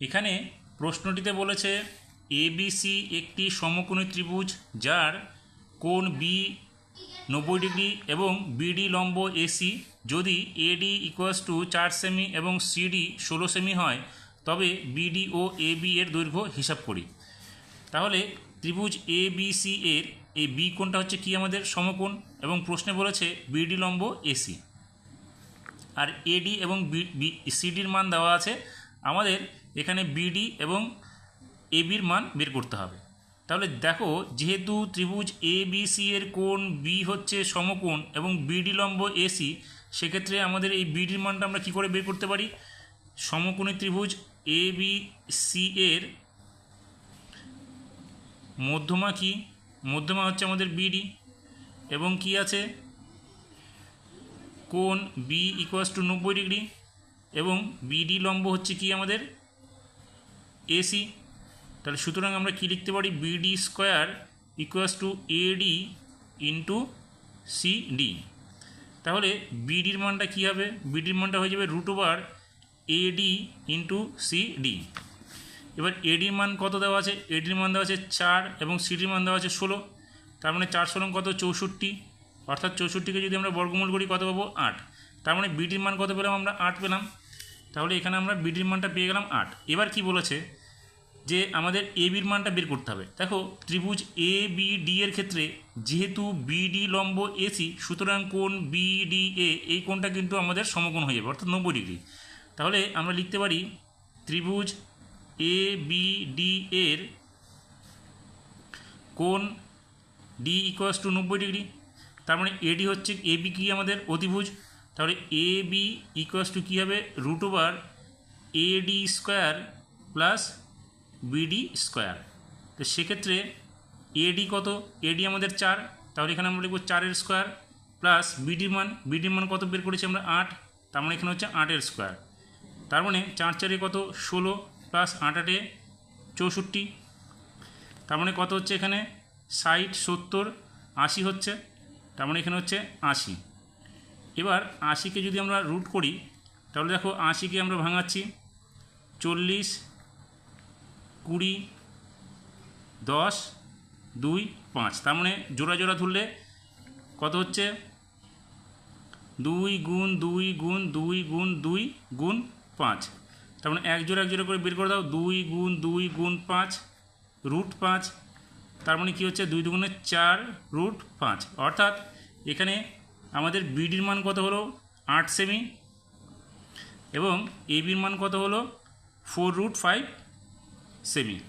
এখানে প্রশ্নটিতে বলেছে এবিসি একটি সমকোণী ত্রিভুজ যার কোণ বি নব্বই ডিগ্রি এবং বিডি লম্ব এসি যদি এডি ইকুয়াস টু চার সেমি এবং সিডি ষোলো সেমি হয়, তবে বিডি ও এবি এর দৈর্ঘ্য হিসাব করি। তাহলে ত্রিভুজ এ বি সি এর এই বি কোণটা হচ্ছে কি আমাদের সমকোণ এবং প্রশ্নে বলেছে বিডি লম্ব এসি আর এডি এবং বি সিডির মান দেওয়া আছে আমাদের এখানে বিডি এবং এবির মান বের করতে হবে। তাহলে দেখো, যেহেতু ত্রিভুজ এ বি সি এর কোণ বি হচ্ছে সমকোণ এবং বিডি লম্ব এসি সেক্ষেত্রে আমাদের এই বিডির মানটা আমরা কী করে বের করতে পারি? সমকোণী ত্রিভুজ এ বি সি এর মধ্যমা কি? মধ্যমা হচ্ছে আমাদের বিডি এবং কি আছে? কোণ বি ইকুয়াস টু নব্বই ডিগ্রি। এবং বিডি লম্ব হচ্ছে কি আমাদের? এসি তাহলে সুতরাং আমরা কি লিখতে পারি? BD square equals to AD into CD তাহলে বিডির মানটা কী হবে? বিডির মানটা হয়ে যাবে root over AD into CD এবার এডির মান কত দেওয়া আছে? এডির মান দেওয়া আছে চার এবং সিডির মান দেওয়া আছে ষোলো। তার মানে চার ষোলো কত? চৌষট্টি। অর্থাৎ চৌষট্টিকে যদি আমরা বর্গমূল করি কত পাবো? আট। তার মানে বিডির মান কত পেলাম আমরা? আট পেলাম। তাহলে এখানে আমরা বিডির মানটা পেয়ে গেলাম আট। এবার কি বলেছে? যে আমাদের এ বির মানটা বের করতে হবে। দেখো, ত্রিভুজ এ বি ডি এর ক্ষেত্রে যেহেতু বিডি লম্ব এসি সুতরাং কোণ বিডি এ এই কোণটা কিন্তু আমাদের সমকোণ হয়ে যাবে, অর্থাৎ নব্বই ডিগ্রি। তাহলে আমরা লিখতে পারি ত্রিভুজ এ বি ডি এর কোণ ডি ইকুয়াস টু নব্বই ডিগ্রি। তার মানে এডি হচ্ছে এ বি কি আমাদের অতিভুজ? তাহলে এ বি ইকুয়াস টু কী হবে? Root over AD square plus BD square তো সেক্ষেত্রে এডি কত? এডি আমাদের চার। তাহলে এখানে আমরা লিখব চারের স্কোয়ার প্লাস বিডির মান। বিডির মান কত বের করেছি আমরা? আট। তার মানে এখানে হচ্ছে আটের স্কোয়ার তার মানে চার চারে কত? ষোলো প্লাস আট আটে চৌষট্টি। তার মানে কত হচ্ছে এখানে? ষাট, সত্তর, আশি হচ্ছে। তার মানে এখানে হচ্ছে আশি। এবার আশিকে যদি আমরা রুট করি, তাহলে দেখো আশিকে আমরা ভাঙাচ্ছি। চল্লিশ, কুড়ি, দশ, দুই, পাঁচ। তার মানে জোড়া জোড়া ধরলে কত হচ্ছে? দুই গুণ দুই গুণ দুই গুণ দুই গুণ, পাঁচ। তার মানে এক জোড়া এক জোড়া করে বের করে দাও। দুই গুণ দুই গুণ, পাঁচ রুট পাঁচ। তার মানে কী হচ্ছে? দুই দুগুণে চার রুট পাঁচ। অর্থাৎ এখানে আমাদের বিডির মান কত হলো? আট সেমি এবং এবির মান কত হলো? Four root five semi